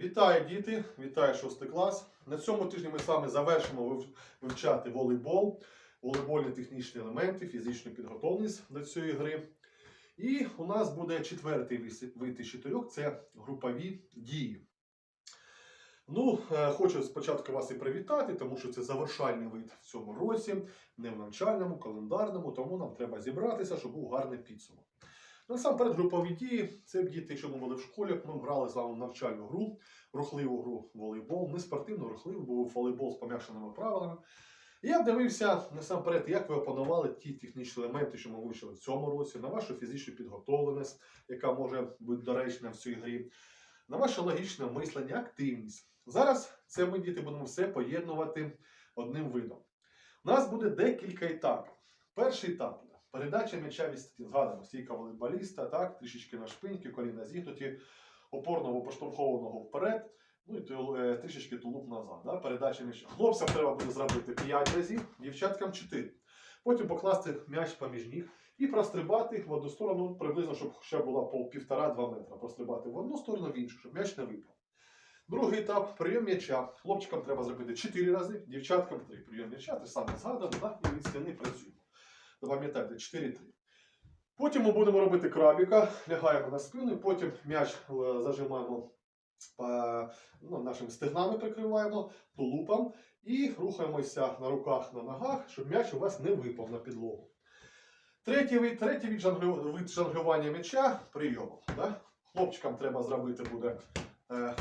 Вітаю, діти! Вітаю 6 клас. На цьому тижні ми з вами завершимо вивчати волейбол, волейбольні технічні елементи, фізичну підготовленість до цієї гри. І у нас буде четвертий вид із чотирьох це групові дії. Ну, е, хочу спочатку вас і привітати, тому що це завершальний вид в цьому році, не в навчальному, календарному, тому нам треба зібратися, щоб був гарний підсумок. Насамперед, групові дії це діти, якщо ми були в школі, ми грали з вами навчальну гру, рухливу гру волейбол, не спортивну, рухливу, був волейбол з пом'якшеними правилами. І я дивився насамперед, як ви опанували ті технічні елементи, що ми вивчили в цьому році, на вашу фізичну підготовленість, яка може бути доречна в цій грі, на ваше логічне мислення, активність. Зараз це ми, діти, будемо все поєднувати одним видом. У нас буде декілька етапів. Перший етап передача м'яча від. Згадано, стійка волейболіста, так, трішечки на шпиньки, коліна зігнуті, опорного поштовхованого вперед, ну і е, трішечки тулуб назад. Да? Передача м'яча. Хлопцям треба буде зробити 5 разів, дівчаткам 4. Потім покласти м'яч поміж ніг і прострибати в одну сторону, приблизно, щоб ще була по півтора-два метра. Прострибати в одну сторону, в іншу, щоб м'яч не випав. Другий етап прийом м'яча. Хлопчикам треба зробити 4 рази, дівчаткам 3. Прийом м'яча, те саме згадано, да? і від стіни працюємо. Запам'ятайте, 4-3. Потім ми будемо робити крабіка, лягаємо на спину, і потім м'яч е, зажимаємо е, ну, нашими стегнами прикриваємо тулупом і рухаємося на руках, на ногах, щоб м'яч у вас не випав на підлогу. Третій вид, третій вид, жонглю, вид жонглювання м'яча прийомом. Да? Хлопчикам треба зробити буде е,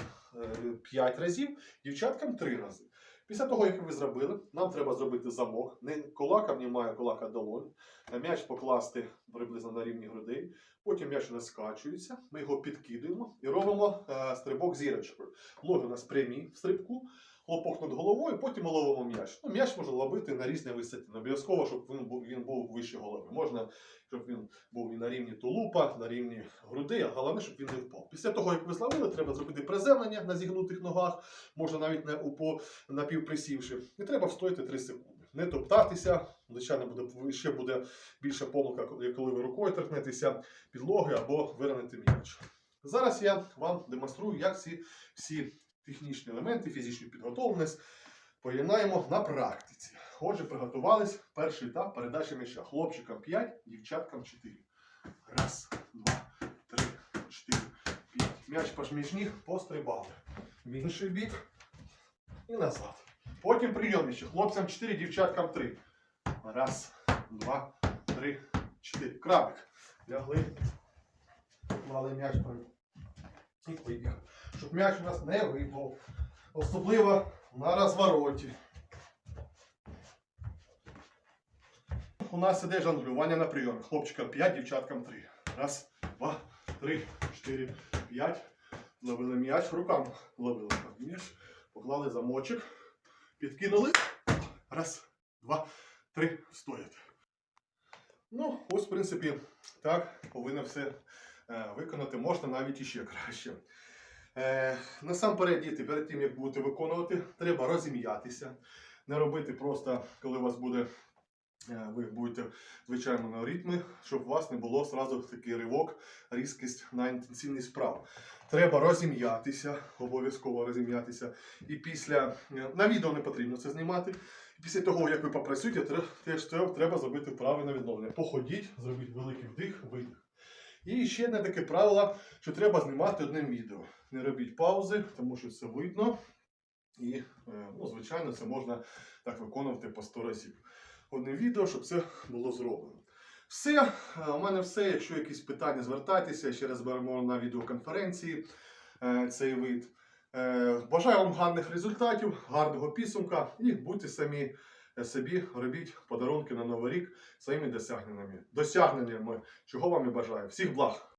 5 разів, дівчаткам 3 рази. Після того, як ви зробили, нам треба зробити замок. Не кулак обнімає кулака долонь. Е, М'яч покласти приблизно на рівні грудей. Потім м'яч не скачується, ми його підкидуємо і робимо е, стрибок зірочкою. Ноги у нас прямі в стрибку, хлопок над головою, потім ми ловимо м'яч. Ну, м'яч можна ловити на різній висоті. Не обов'язково, щоб він був, він був вище голови. Можна, щоб він був і на рівні тулупа, на рівні грудей, а головне, щоб він не впав. Після того, як ви зловили, треба зробити приземлення на зігнутих ногах, можна навіть на упо напівприсівши. І треба встояти 3 секунди. Не топтатися, звичайно, буде ще буде більша помилка, коли ви рукою торкнетеся підлоги або виранете м'яч. Зараз я вам демонструю, як ці всі технічні елементи, фізичну підготовленість поєднаємо на практиці. Отже, приготувались. Перший етап передача м'яча. Хлопчикам 5, дівчаткам 4. Раз, два, три, чотири, п'ять. М'яч поміж ніг пострибали. В інший бік і назад. Потім прийом м'яча. Хлопцям 4, дівчаткам 3. Раз, два, три, чотири. Крабик. Лягли. Клали м'яч і поїхали. Щоб м'яч у нас не випав. Особливо на розвороті. У нас іде жонглювання на прийомі. Хлопчикам 5, дівчаткам 3. Раз, два, три, чотири, п'ять. Ловили м'яч, руками ловили м'яч, поклали замочок, підкинули. Раз, два, три, стоять. Ну, ось, в принципі, так повинно все виконати. Можна навіть іще краще. Е, насамперед, діти, перед тим, як будете виконувати, треба розім'ятися. Не робити просто, коли у вас буде, е, ви будете звичайно на ритмі, щоб у вас не було сразу такий ривок, різкість на інтенсивність справ. Треба розім'ятися, обов'язково розім'ятися. І після е, на відео не потрібно це знімати. Після того, як ви попрацюєте, теж треба- зробити правильне відновлення. Походіть, зробіть великий вдих, видих. І ще одне таке правило, що треба знімати одним відео. Не робіть паузи, тому що це видно. І, е, ну, звичайно, це можна так виконувати по 100 разів. Одне відео, щоб це було зроблено. Все, Е, у мене все. Якщо якісь питання, звертайтеся. Ще раз беремо на відеоконференції е, цей вид. Бажаю вам гарних результатів, гарного підсумка і будьте самі собі, робіть подарунки на Новий рік своїми досягненнями. Досягненнями, чого вам і бажаю. Всіх благ!